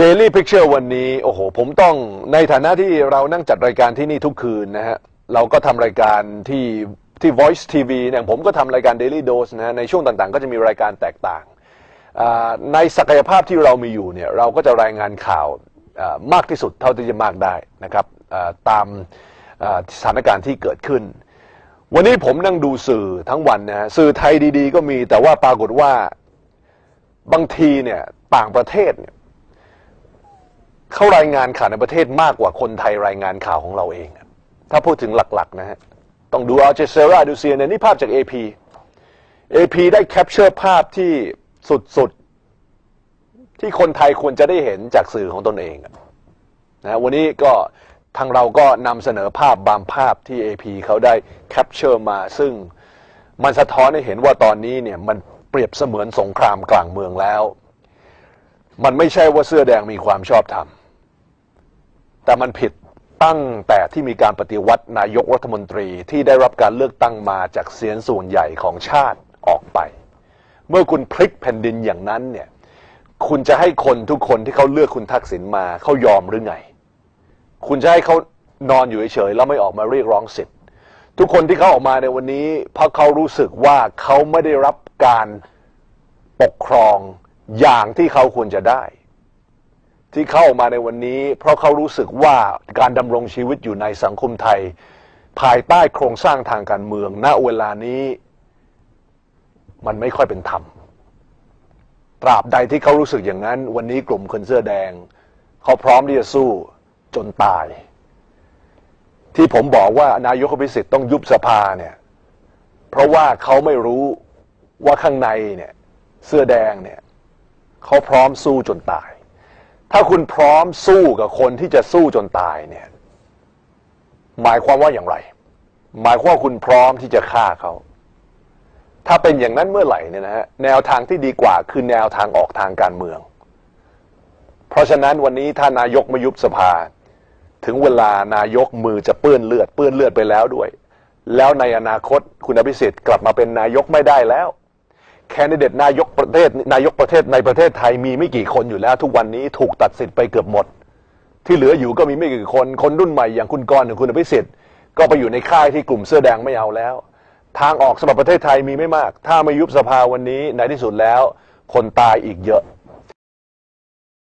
Daily Picture วันนี้ โอ้โห ผมต้องในฐานะที่เรานั่งจัดรายการที่นี่ทุกคืนนะฮะ เราก็ทำรายการที่ที่ Voice TV เนี่ยผมก็ทำรายการ Daily Dose นะฮะในช่วงต่างๆ ก็จะมีรายการแตกต่าง ในศักยภาพที่เรามีอยู่เนี่ยเราก็จะรายงานข่าวมากที่สุดเท่าที่จะมากได้นะครับตามสถานการณ์ที่เกิดขึ้น วันนี้ผมนั่งดูสื่อทั้งวันนะฮะสื่อไทยดีๆ ก็มีแต่ว่าปรากฏว่าบางทีเนี่ยต่างประเทศเนี่ย เขารายงานข่าวในประเทศมากกว่าคนไทยรายงานข่าวของเราเอง ถ้าพูดถึงหลักๆนะฮะ ต้องดูอัลเจเซราดูเซียนนี่ภาพจาก AP AP ได้แคปเจอร์ภาพที่สุดๆ ที่คนไทยควรจะได้เห็นจากสื่อของตนเองอะนะวันนี้ก็ทางเราก็นำเสนอภาพบางภาพที่ AP เขาได้แคปเจอร์มา ซึ่งมันสะท้อนให้เห็นว่าตอนนี้เนี่ยมันเปรียบเสมือนสงครามกลางเมืองแล้ว มันไม่ใช่ว่าเสื้อแดงมีความชอบธรรม แต่มันผิดตั้งแต่ที่มีการปฏิวัตินายกรัฐมนตรีที่ได้รับการเลือกตั้งมาจากเสียงส่วนใหญ่ของชาติออกไป เมื่อคุณพลิกแผ่นดินอย่างนั้นเนี่ย คุณจะให้คนทุกคนที่เขาเลือกคุณทักษิณมาเขายอมหรือไง คุณจะให้เขานอนอยู่เฉยๆแล้วไม่ออกมาเรียกร้องสิทธิ์ ทุกคนที่เขาออกมาในวันนี้เพราะเขารู้สึกว่าเขาไม่ได้รับการปกครองอย่างที่เขาควรจะได้ ที่เข้ามาในวันนี้ เพราะเขารู้สึกว่าการดำรงชีวิตอยู่ในสังคมไทย ภายใต้โครงสร้างทางการเมือง ณเวลานี้ มันไม่ค่อยเป็นธรรม ตราบใดที่เขารู้สึกอย่างนั้น วันนี้กลุ่มคนเสื้อแดง เขาพร้อมที่จะสู้จนตาย ที่ผมบอกว่านายกอภิสิทธิ์ต้องยุบสภาเนี่ยเพราะว่าเขาไม่รู้ว่าข้างในเนี่ยเสื้อแดงเนี่ยเขาพร้อมสู้จนตาย ถ้าคุณพร้อมสู้กับคนที่จะสู้จนตายเนี่ย หมายความว่าอย่างไร หมายความว่าคุณพร้อมที่จะฆ่าเขา ถ้าเป็นอย่างนั้นเมื่อไหร่เนี่ยนะฮะแนวทางที่ดีกว่าคือแนวทางออกทางการเมือง เพราะฉะนั้นวันนี้ถ้านายกไม่ยุบสภา ถึงเวลานายกมือจะเปื้อนเลือดเปื้อนเลือดไปแล้วด้วย แล้วในอนาคตคุณอภิสิทธิ์กลับมาเป็นนายกไม่ได้แล้ว แคนดิเดตนายกประเทศนายกประเทศในประเทศไทยมีไม่กี่คนอยู่แล้ว ทุกวันนี้ถูกตัดสิทธิ์ไปเกือบหมด ที่เหลืออยู่ก็มีไม่กี่คนคนรุ่นใหม่อย่างคุณกรณ์หรือคุณอภิสิทธิ์ก็ไปอยู่ในค่ายที่กลุ่มเสื้อแดงไม่เอาแล้ว ทางออกสำหรับประเทศไทยมีไม่มาก ถ้าไม่ยุบสภาวันนี้ในที่สุดแล้ว คนตายอีกเยอะ